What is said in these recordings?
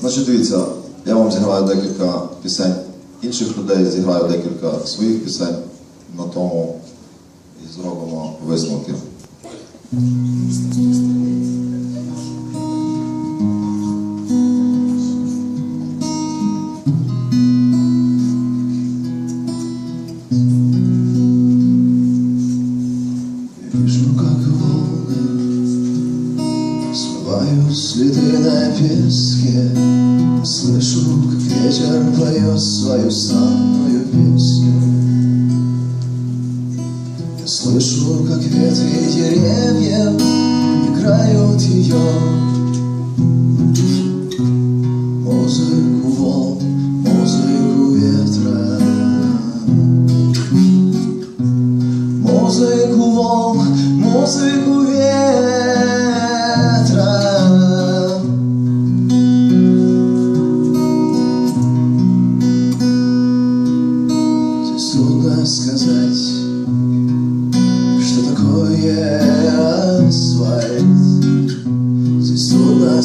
Значить, дивіться, я вам зіграю декілька пісень інших людей, зіграю декілька своїх пісень, на тому і зробимо висновки. Свою странную песню. Я слышу, как ветви деревьев Играют ее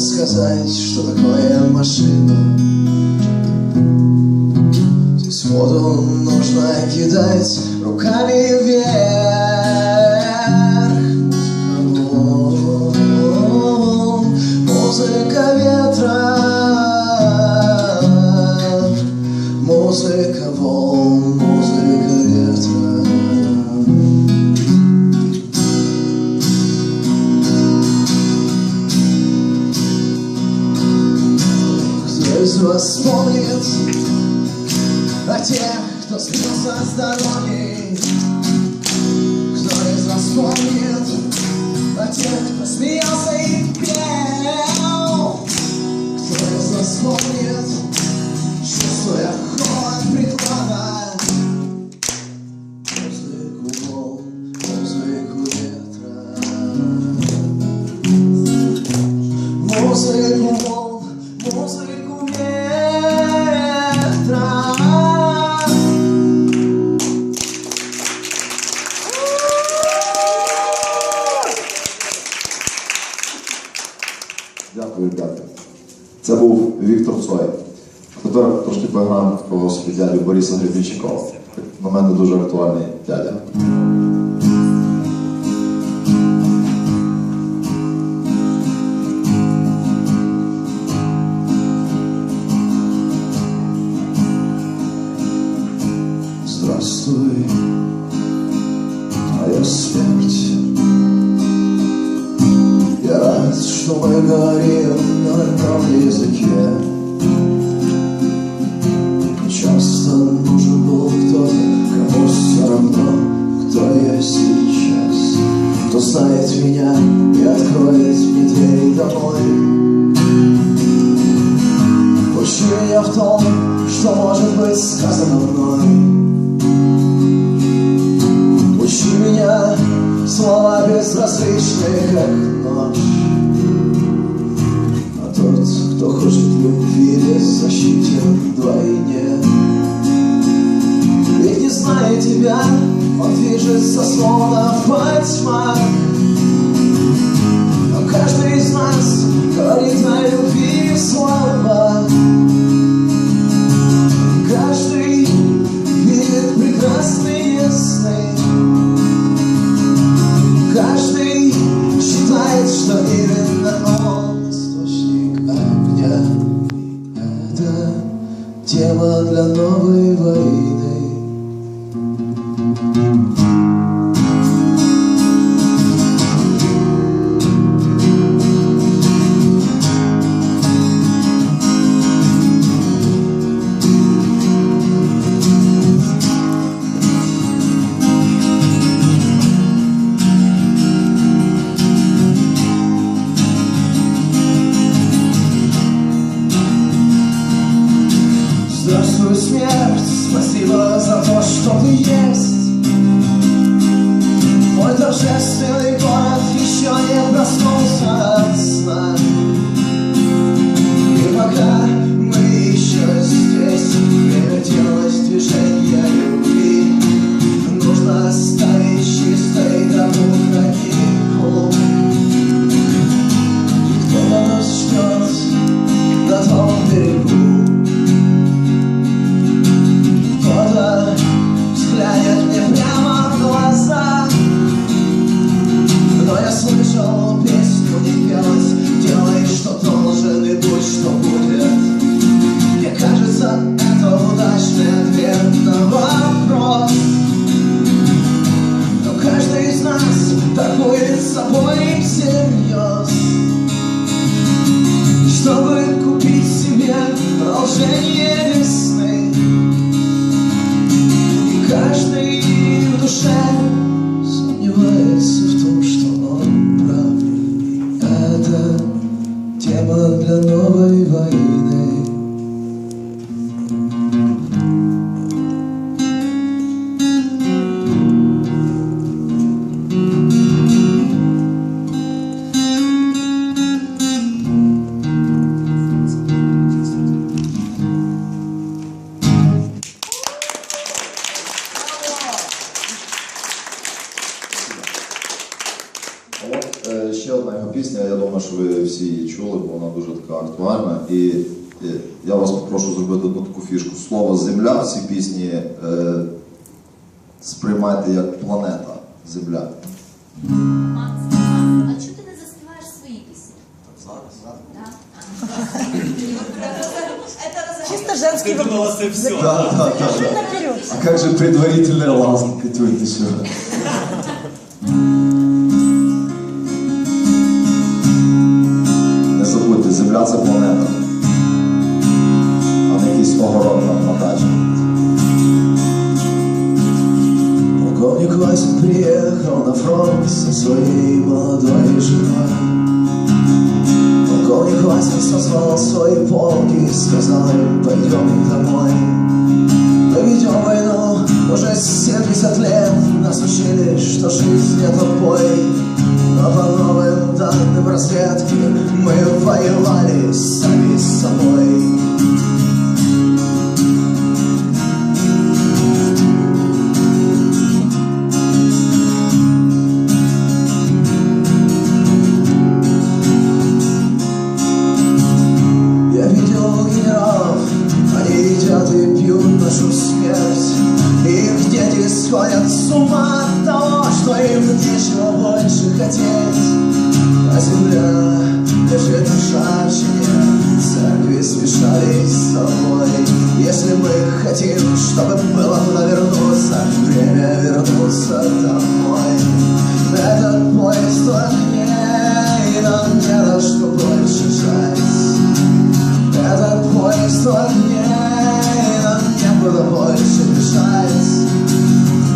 сказать, что такое машина Здесь воду нужно кидать руками вверх. Кто из вас помнит о тех, кто сбился с дороги? Кто из вас помнит о тех, кто смеялся и пел? Дякую, ребята. Це був Віктор Цой. Тепер трошки програм такого собі дядю Бориса Гребінчикова. На мене дуже актуальний дядя. Кто знает меня и откроет мне дверь домой. Учи меня в том, что может быть сказано мной. Учи меня слова безразличные, как ночь. А тот, кто хочет любви, беззащитен вдвойне. Нас говорит о дуже така актуальна. І е, я вас попрошу зробити одну таку фішку. Слово земля в цій пісні е, сприймайте як планета Земля. Макс, Макс, а чого ти не заспіваєш свої пісні? Зараз. Да? Чисто женский Ты думала, вопрос. ты все. Да, да, да, Скажи да. наперед. А как же предварительная ласка, Тюль, ты что? Земля це планета, а не якийсь огород на, дачі. Полковник Васин приехал на фронт со своей молодой женой. Полковник Васин созвал свои полки и сказал им, пойдем домой. Мы ведем войну уже 70 лет, нас учили, что жизнь это бой. Но по новым данным разведки мы воевали сами с собой. Я видел генералов, они едят и пьют нашу смерть. Их дети сходят с ума от того, что им нечего больше хотеть. А земля лежит в шашине, церкви смешались с собой. Если мы хотим, чтобы было куда вернуться, время вернуться домой. Этот поезд в нам не на что больше жать. Этот поезд в и нам некуда больше бежать.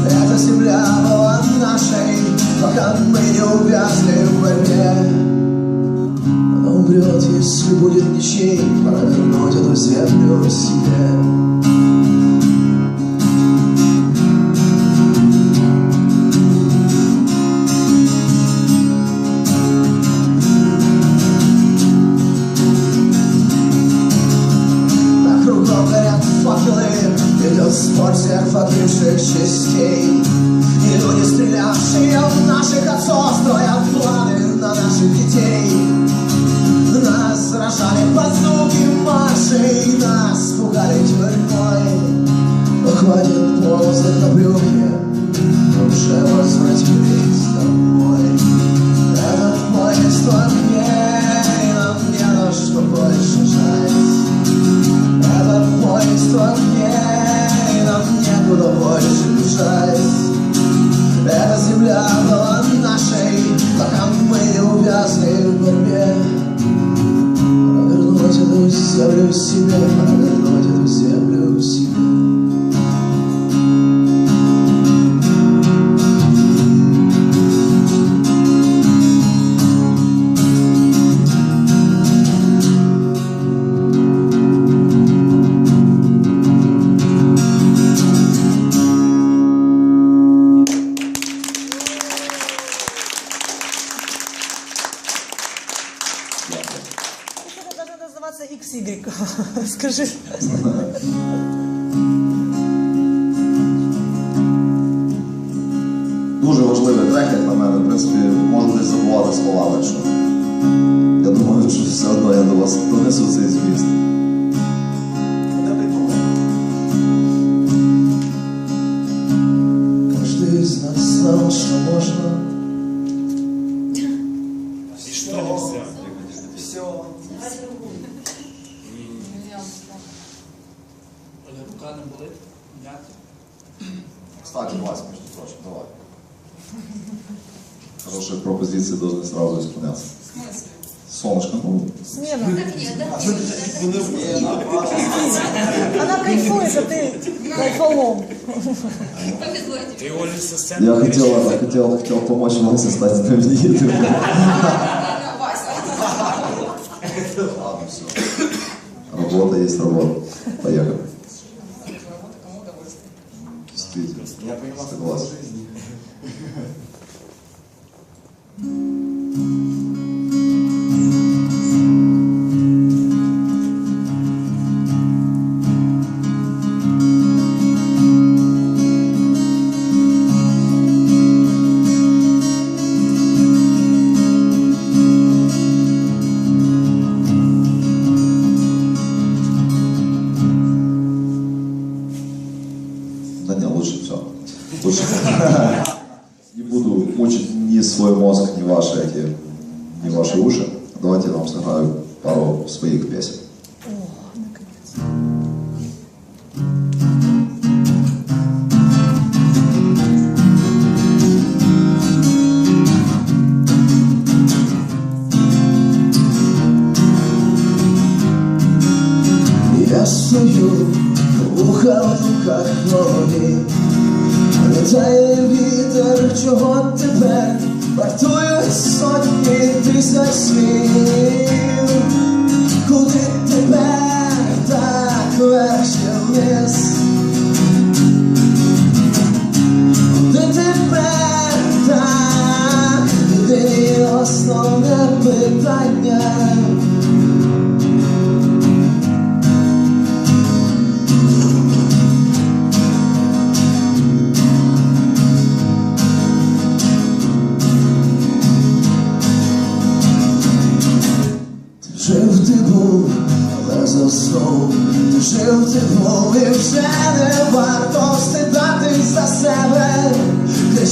Эта земля была нашей, пока мы не увязли в борьбе. Она умрет, если будет ничей, пора эту землю себе. staliśmy w mojej Ochładzie płonął na piłkę хотел, хотел, хотел помочь Васе стать знаменитым. Ладно, все. Работа есть работа. Поехали. Действительно. Я понимаю, Согласен. Да не, лучше все. Лучше. Не буду мучить ни свой мозг, ни ваши эти, ни ваши уши. Давайте я вам сыграю пару своих песен.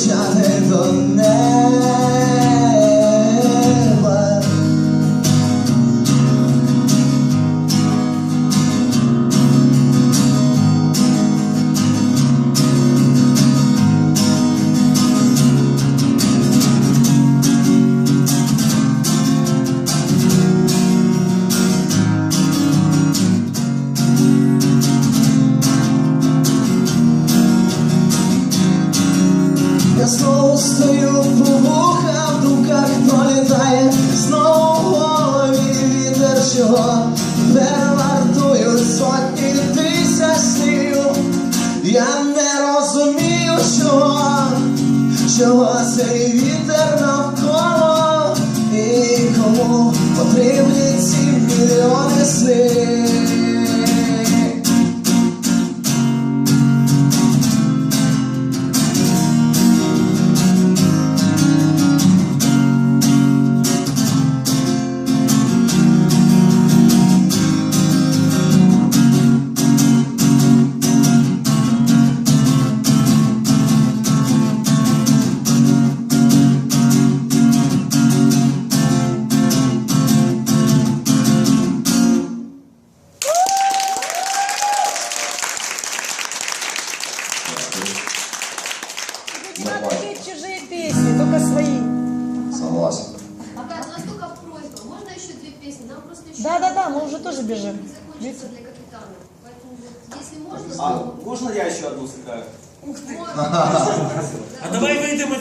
Кричати до неба. вітер, чого перевартують сотні тисяч слів. Я не розумію, чого, чого цей вітер навколо, і кому потрібні ці мільйони слів.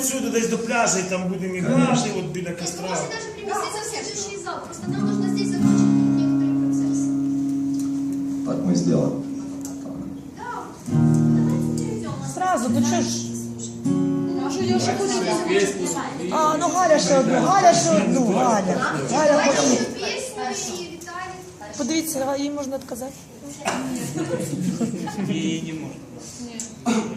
отсюда десь до пляжа і там будемо іграти, от біля Нет, костра. можете даже переместиться в следующий зал. Просто нам нужно здесь закончить некоторые процессы. Так мы и сделаем. Да. Давайте перейдем. Сразу, ну чё ж. Может, Леша будет А, ну Галя ще одну, Галя ще одну, Галя. Галя хоче. песню и Виталий. Подивіться, їй можна відказати. Її не можна.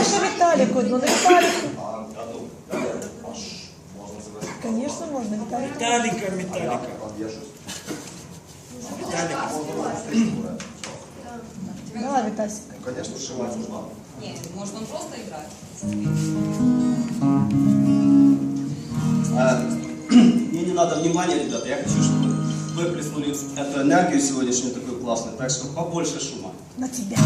Дальше Виталик одну, на Виталику. Конечно, можно, Виталик. Металлика, металлика. Давай, Витасик. Конечно, сшивать нужно. Нет, может он просто играть? А, Мне не надо внимания, ребята. Я хочу, чтобы вы плеснули эту энергию сегодняшнюю такую классную. Так что побольше шума. На тебя.